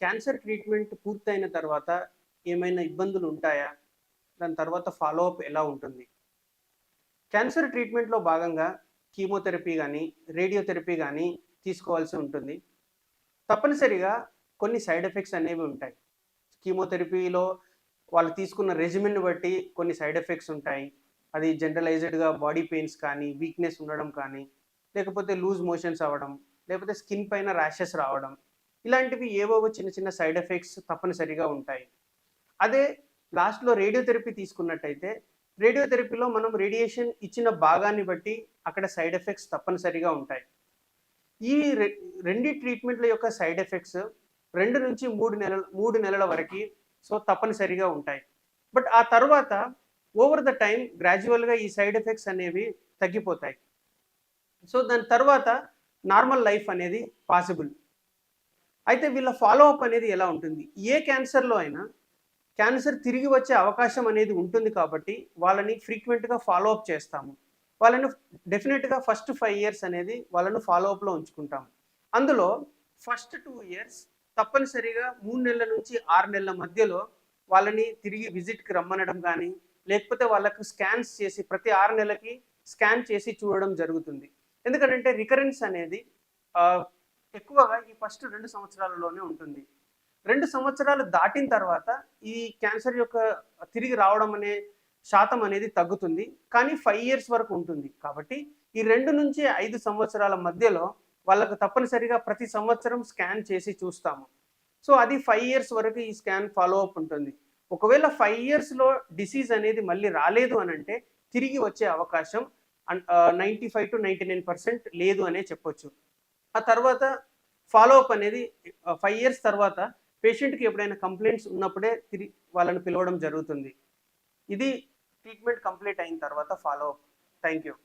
Cancer treatment పూర్తయిన తర్వాత ఏమైనా ఇబ్బందులు ఉంటాయా? దాని తర్వాత ఫాలో అప్ ఎలా ఉంటుంది? క్యాన్సర్ ట్రీట్మెంట్లో భాగంగా కీమోథెరపీ కానీ రేడియోథెరపీ కానీ తీసుకోవాల్సి ఉంటుంది. తప్పనిసరిగా కొన్ని సైడ్ ఎఫెక్ట్స్ అనేవి ఉంటాయి. కీమోథెరపీలో వాళ్ళు తీసుకున్న రెజిమెన్ బట్టి కొన్ని సైడ్ ఎఫెక్ట్స్ ఉంటాయి. అది జనరలైజ్డ్గా బాడీ పెయిన్స్ కానీ వీక్నెస్ ఉండడం కానీ లేకపోతే లూజ్ మోషన్స్ అవ్వడం లేకపోతే స్కిన్ పైన ర్యాషెస్ రావడం ఇలాంటివి ఏవో చిన్న చిన్న సైడ్ ఎఫెక్ట్స్ తప్పనిసరిగా ఉంటాయి. అదే లాస్ట్లో రేడియోథెరపీ తీసుకున్నట్టయితే రేడియోథెరపీలో మనం రేడియేషన్ ఇచ్చిన భాగాన్ని బట్టి అక్కడ సైడ్ ఎఫెక్ట్స్ తప్పనిసరిగా ఉంటాయి. ఈ రె రెండు ట్రీట్మెంట్ల యొక్క సైడ్ ఎఫెక్ట్స్ రెండు నుంచి మూడు నెలల మూడు నెలల వరకు సో తప్పనిసరిగా ఉంటాయి. బట్ ఆ తర్వాత ఓవర్ ద టైం గ్రాడ్యువల్గా ఈ సైడ్ ఎఫెక్ట్స్ అనేవి తగ్గిపోతాయి. సో దాని తర్వాత నార్మల్ లైఫ్ అనేది పాసిబుల్ అయితే వీళ్ళ ఫాలో అప్ అనేది ఎలా ఉంటుంది? ఏ క్యాన్సర్లో అయినా క్యాన్సర్ తిరిగి వచ్చే అవకాశం అనేది ఉంటుంది కాబట్టి వాళ్ళని ఫ్రీక్వెంట్గా ఫాలో అప్ చేస్తాము. వాళ్ళని డెఫినెట్గా ఫస్ట్ ఫైవ్ ఇయర్స్ అనేది వాళ్ళను ఫాలో అప్లో ఉంచుకుంటాము. అందులో ఫస్ట్ టూ ఇయర్స్ తప్పనిసరిగా మూడు నెలల నుంచి ఆరు నెలల మధ్యలో వాళ్ళని తిరిగి విజిట్కి రమ్మనడం కానీ లేకపోతే వాళ్ళకు స్కాన్స్ చేసి ప్రతి ఆరు నెలలకి స్కాన్ చేసి చూడడం జరుగుతుంది. ఎందుకంటే రికరెన్స్ అనేది ఎక్కువగా ఈ ఫస్ట్ రెండు సంవత్సరాలలోనే ఉంటుంది. రెండు సంవత్సరాలు దాటిన తర్వాత ఈ క్యాన్సర్ యొక్క తిరిగి రావడం అనే శాతం అనేది తగ్గుతుంది. కానీ ఫైవ్ ఇయర్స్ వరకు ఉంటుంది. కాబట్టి ఈ రెండు నుంచి ఐదు సంవత్సరాల మధ్యలో వాళ్ళకు తప్పనిసరిగా ప్రతి సంవత్సరం స్కాన్ చేసి చూస్తాము. సో అది ఫైవ్ ఇయర్స్ వరకు ఈ స్కాన్ ఫాలో అప్ ఉంటుంది. ఒకవేళ ఫైవ్ ఇయర్స్లో డిసీజ్ అనేది మళ్ళీ రాలేదు అని అంటే తిరిగి వచ్చే అవకాశం ninety five to ninety nine percent లేదు అనే చెప్పొచ్చు. ఆ తర్వాత ఫాలోఅప్ అనేది ఫైవ్ ఇయర్స్ తర్వాత పేషెంట్కి ఎప్పుడైనా కంప్లైంట్స్ ఉన్నప్పుడే తిరిగి వాళ్ళని పిలవడం జరుగుతుంది. ఇది ట్రీట్మెంట్ కంప్లీట్ అయిన తర్వాత ఫాలోఅప్ థ్యాంక్ యూ